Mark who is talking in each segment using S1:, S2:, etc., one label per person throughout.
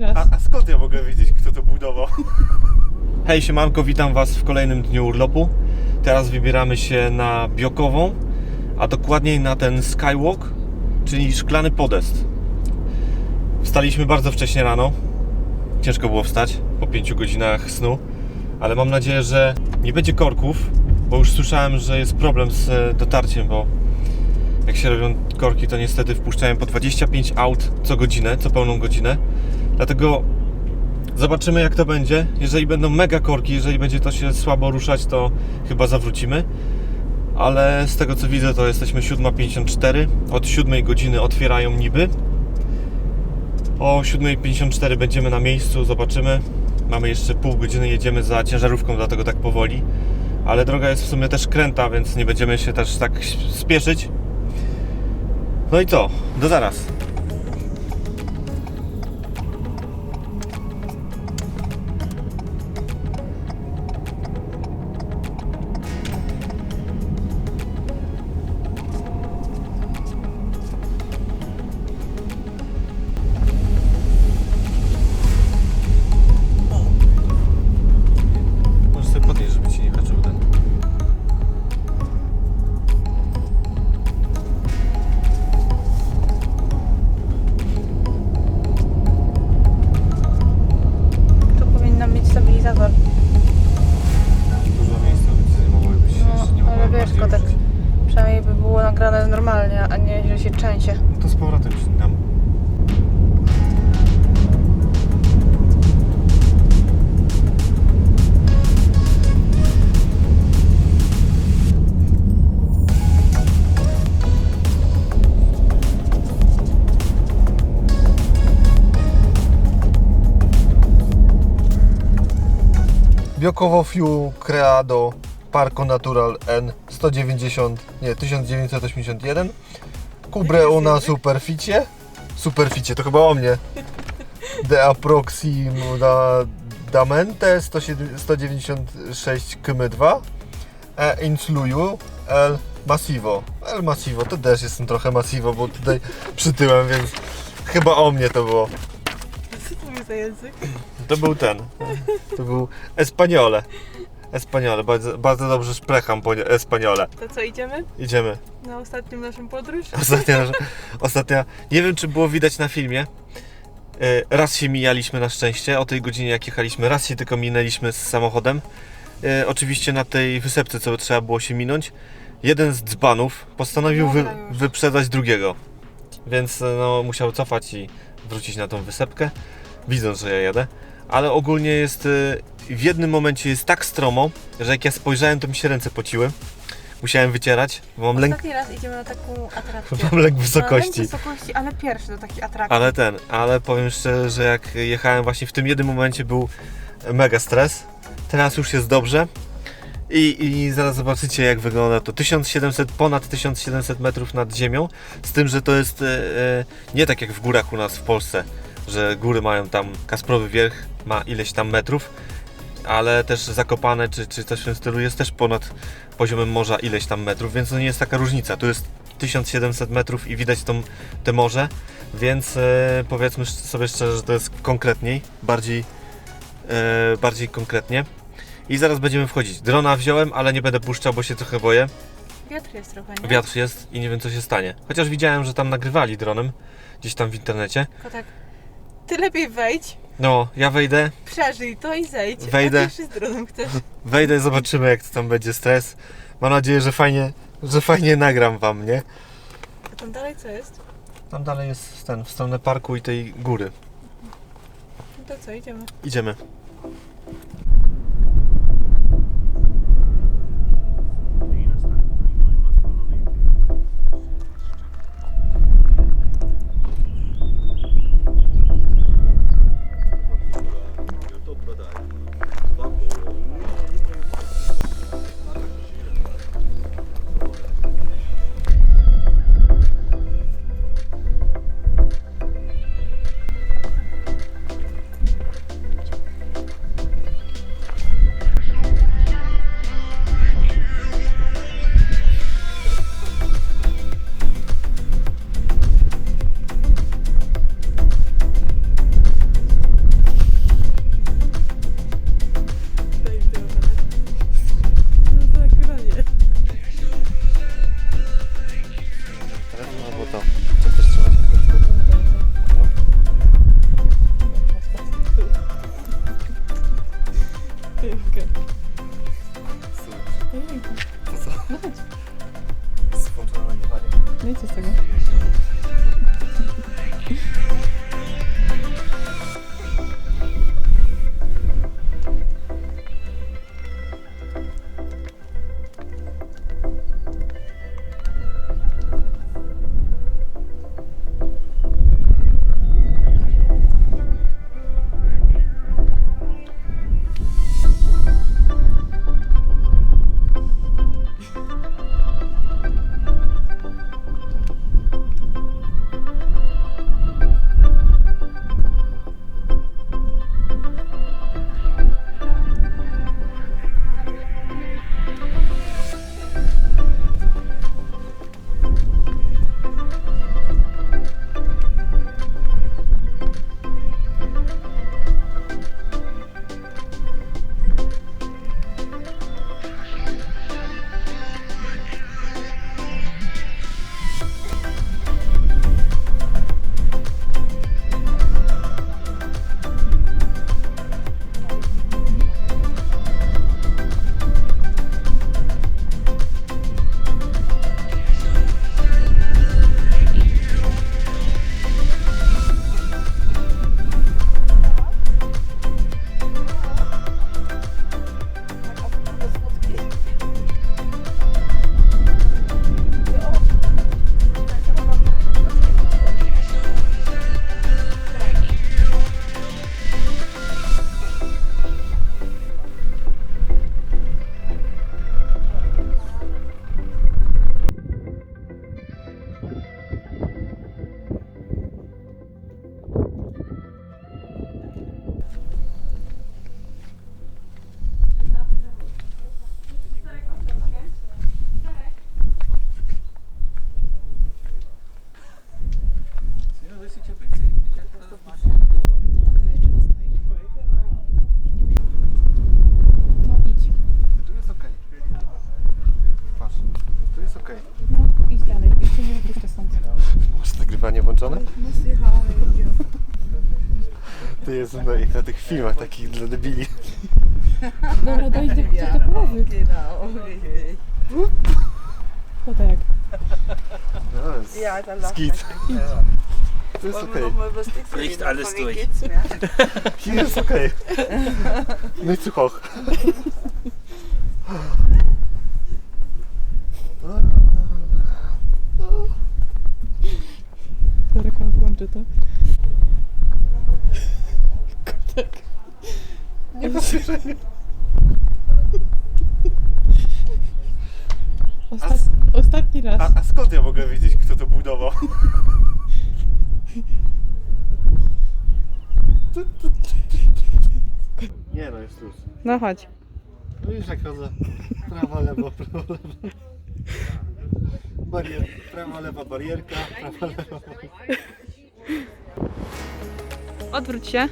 S1: raz.
S2: A, a skąd ja mogę wiedzieć, kto to budował? Hej, siemanko, witam Was w kolejnym dniu urlopu. Teraz wybieramy się na Biokową, a dokładniej na ten skywalk, czyli szklany podest. Wstaliśmy bardzo wcześnie rano. Ciężko było wstać po 5 godzinach snu, ale mam nadzieję, że nie będzie korków, bo już słyszałem, że jest problem z e, dotarciem, bo jak się robią korki, to niestety wpuszczają po 25 aut co godzinę, co pełną godzinę. Dlatego zobaczymy jak to będzie. Jeżeli będą mega korki, jeżeli będzie to się słabo ruszać, to chyba zawrócimy. Ale z tego co widzę, to jesteśmy 7.54. Od 7 godziny otwierają niby. O 7.54 będziemy na miejscu, zobaczymy. Mamy jeszcze pół godziny, jedziemy za ciężarówką, dlatego tak powoli. Ale droga jest w sumie też kręta, więc nie będziemy się też tak spieszyć. No i co? Do zaraz. Biokowo Fiu Creado Parco Natural N 190, nie 1981 Kubreu na Superficie. Superficie, to chyba o mnie. De Approximamente 196 km2 e Influju El Massivo El Massivo, to też jestem trochę Massivo, bo tutaj przytyłem, więc chyba o mnie to było
S1: za język?
S2: to był ten. To był Espaniole. Espaniole. Bardzo, bardzo dobrze szplecham po Espaniole.
S1: To co, idziemy
S2: Idziemy.
S1: na ostatnią naszą podróż?
S2: Ostatnia, ostatnia. Nie wiem, czy było widać na filmie. E, Raz się mijaliśmy na szczęście. O tej godzinie, jak jechaliśmy, raz się tylko minęliśmy z samochodem. E, Oczywiście na tej wysepce, co trzeba było się minąć. Jeden z dzbanów postanowił wy,
S1: Dobra już.
S2: wyprzedzać drugiego. Więc e, no, musiał cofać i wrócić na tą wysepkę, widząc, że ja jadę. Ale ogólnie jest. e, W jednym momencie jest tak stromo, że jak ja spojrzałem, to mi się ręce pociły. Musiałem wycierać, bo mam lęk,
S1: Ostatni raz idziemy na taką atrakcję.
S2: mam lęk
S1: Na
S2: wysokości.
S1: wysokości, ale pierwszy do takiej atrakcji.
S2: Ale ten, ale powiem szczerze, że jak jechałem właśnie w tym jednym momencie był mega stres. Teraz już jest dobrze. I, I zaraz zobaczycie jak wygląda to. 1700, ponad 1700 metrów nad ziemią. Z tym, że to jest e, e, nie tak jak w górach u nas w Polsce, że góry mają tam Kasprowy Wierch ma ileś tam metrów, ale też Zakopane czy, czy coś w tym stylu jest też ponad poziomem morza ileś tam metrów, więc to nie jest taka różnica. Tu jest 1700 metrów i widać tą, te morze, więc e, powiedzmy sobie szczerze, że to jest konkretniej, bardziej, e, bardziej konkretnie. I zaraz będziemy wchodzić. Drona wziąłem, ale nie będę puszczał, bo się trochę boję.
S1: Wiatr jest trochę, nie?
S2: Wiatr jest i nie wiem co się stanie. Chociaż widziałem, że tam nagrywali dronem, gdzieś tam w internecie.
S1: Kotek, ty lepiej wejdź,
S2: No, ja wejdę,
S1: przeżyj to i zejdź.
S2: Wejdę.
S1: A ty jeszcze z dronem chcesz.
S2: wejdę, zobaczymy jak to tam będzie stres. Mam nadzieję, że fajnie, że fajnie nagram wam, nie?
S1: A tam dalej co jest?
S2: Tam dalej jest ten, w stronę parku i tej góry.
S1: No to co, idziemy.
S2: Idziemy. Mm-hmm. filmach takich dla debili.
S1: Dobra, dojdzie do, do połowy. To tak.
S2: Ja, das
S3: ja, dann lass Das ist
S4: okay.
S3: Bricht
S4: alles durch.
S2: Hier ist okay. Nicht zu hoch. Nie no, jest luz.
S1: No chodź.
S2: No już jak chodzę. Prawa, lewo, prawa, lewo. Barier, prawa, lewa barierka, prawa, lewa.
S1: Odwróć się.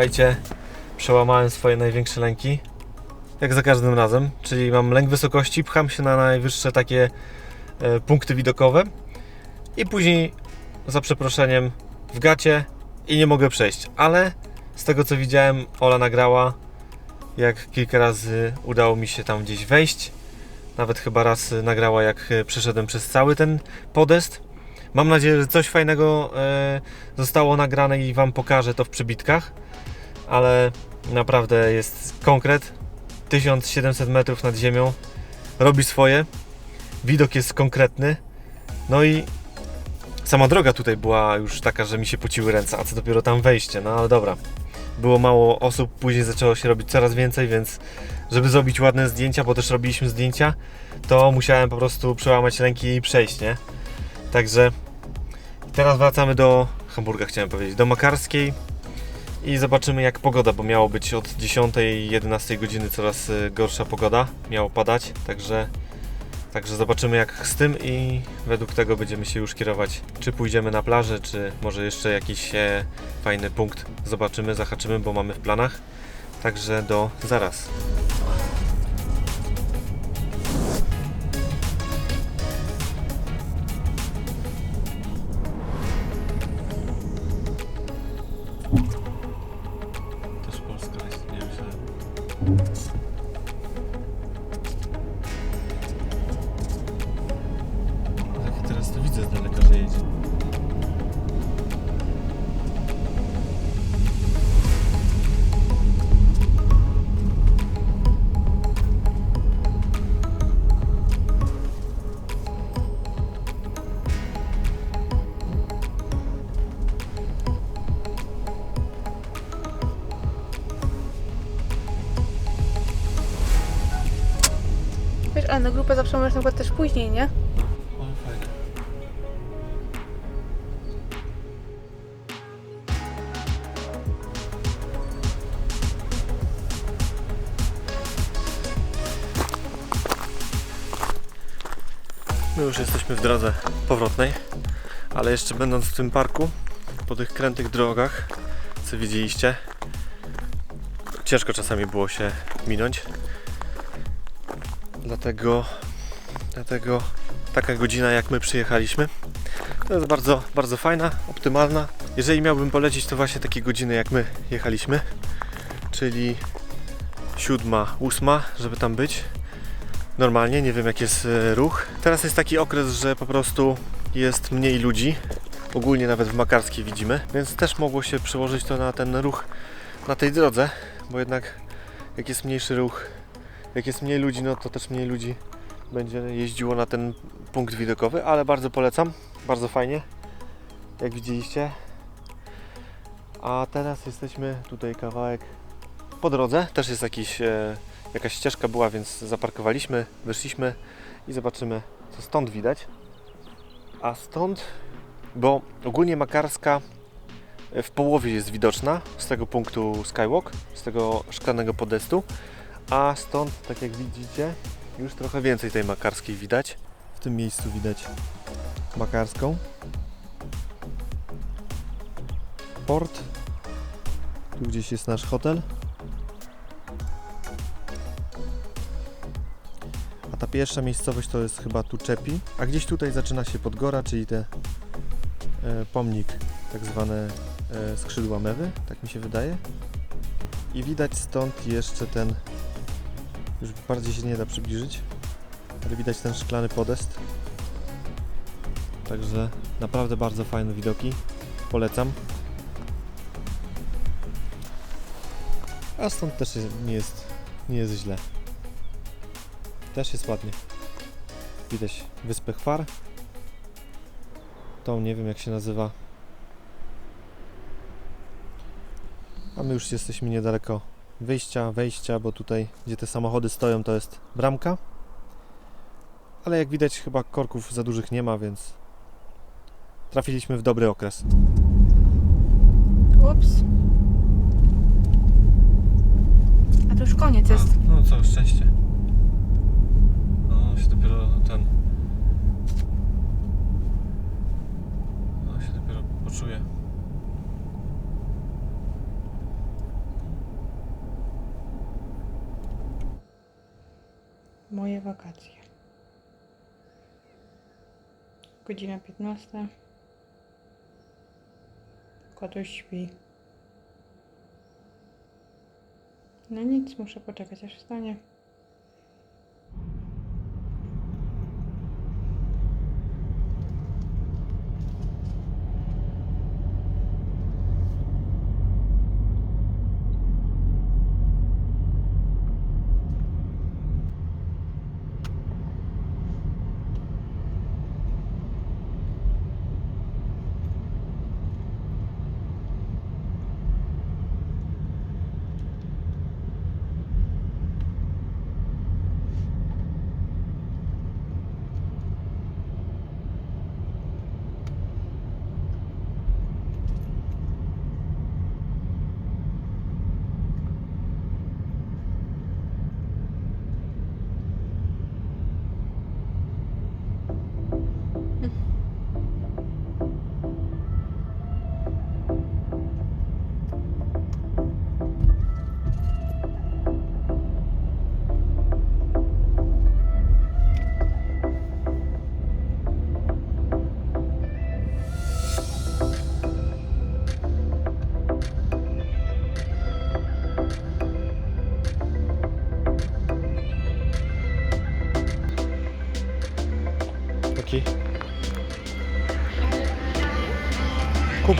S2: Słuchajcie, przełamałem swoje największe lęki. Jak za każdym razem, czyli mam lęk wysokości, pcham się na najwyższe takie e, punkty widokowe i później za przeproszeniem w gacie i nie mogę przejść, ale z tego co widziałem Ola nagrała jak kilka razy udało mi się tam gdzieś wejść. Nawet chyba raz nagrała jak y, przeszedłem przez cały ten podest. Mam nadzieję, że coś fajnego e, zostało nagrane i Wam pokażę to w przybitkach ale naprawdę jest konkret. 1700 metrów nad ziemią. Robi swoje. Widok jest konkretny. No i sama droga tutaj była już taka, że mi się pociły ręce, a co dopiero tam wejście, no ale dobra. Było mało osób, później zaczęło się robić coraz więcej, więc żeby zrobić ładne zdjęcia, bo też robiliśmy zdjęcia, to musiałem po prostu przełamać ręki i przejść, nie? Także teraz wracamy do Hamburga, chciałem powiedzieć, do Makarskiej i zobaczymy jak pogoda, bo miało być od 10-11 godziny coraz y, gorsza pogoda, miało padać, także Także zobaczymy jak z tym i według tego będziemy się już kierować. Czy pójdziemy na plażę, czy może jeszcze jakiś e, fajny punkt zobaczymy, zahaczymy, bo mamy w planach. Także do zaraz.
S1: Na grupę zawsze możesz na przykład też później, nie?
S2: My już jesteśmy w drodze powrotnej, ale jeszcze będąc w tym parku, po tych krętych drogach, co widzieliście, ciężko czasami było się minąć. Dlatego Dlatego taka godzina jak my przyjechaliśmy to jest bardzo, bardzo fajna, optymalna. Jeżeli miałbym polecić to właśnie takie godziny jak my jechaliśmy, czyli siódma, ósma, żeby tam być. Normalnie, nie wiem jak jest e, ruch. Teraz jest taki okres, że po prostu jest mniej ludzi. Ogólnie nawet w Makarskiej widzimy, więc też mogło się przełożyć to na ten ruch na tej drodze, bo jednak jak jest mniejszy ruch, jak jest mniej ludzi, no to też mniej ludzi będzie jeździło na ten punkt widokowy, ale bardzo polecam, bardzo fajnie, jak widzieliście. A teraz jesteśmy tutaj kawałek po drodze, też jest jakiś, e, jakaś ścieżka była, więc zaparkowaliśmy, wyszliśmy i zobaczymy, co stąd widać. A stąd, bo ogólnie Makarska e, w połowie jest widoczna z tego punktu Skywalk, z tego szklanego podestu, a stąd, tak jak widzicie, już trochę więcej tej makarskiej widać. W tym miejscu widać makarską. Port. Tu gdzieś jest nasz hotel. A ta pierwsza miejscowość to jest chyba tu Czepi. A gdzieś tutaj zaczyna się Podgora, czyli te e, pomnik, tak zwane e, skrzydła mewy, tak mi się wydaje. I widać stąd jeszcze ten już bardziej się nie da przybliżyć, ale widać ten szklany podest. Także naprawdę bardzo fajne widoki. Polecam. A stąd też nie jest, nie jest źle. Też jest ładnie. Widać wyspę Chwar. Tą nie wiem jak się nazywa. A my już jesteśmy niedaleko wyjścia, wejścia, bo tutaj, gdzie te samochody stoją, to jest bramka. Ale jak widać, chyba korków za dużych nie ma, więc trafiliśmy w dobry okres.
S1: Ups. A to już koniec jest.
S2: no całe szczęście. No, się dopiero ten. No, się dopiero poczuję.
S1: Moje wakacje. Godzina 15. Kotu śpi. No nic, muszę poczekać aż wstanie.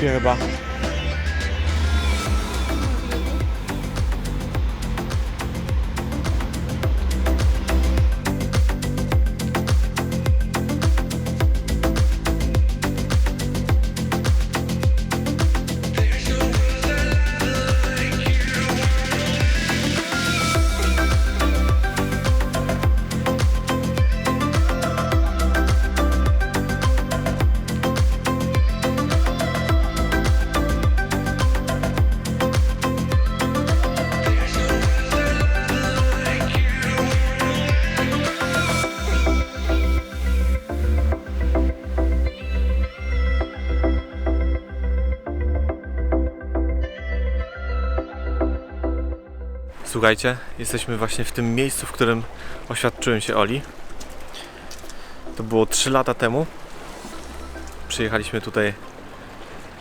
S2: Kupię chyba. Słuchajcie, jesteśmy właśnie w tym miejscu, w którym oświadczyłem się Oli. To było 3 lata temu. Przyjechaliśmy tutaj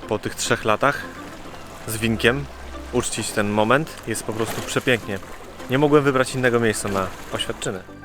S2: po tych 3 latach z winkiem uczcić ten moment. Jest po prostu przepięknie. Nie mogłem wybrać innego miejsca na oświadczyny.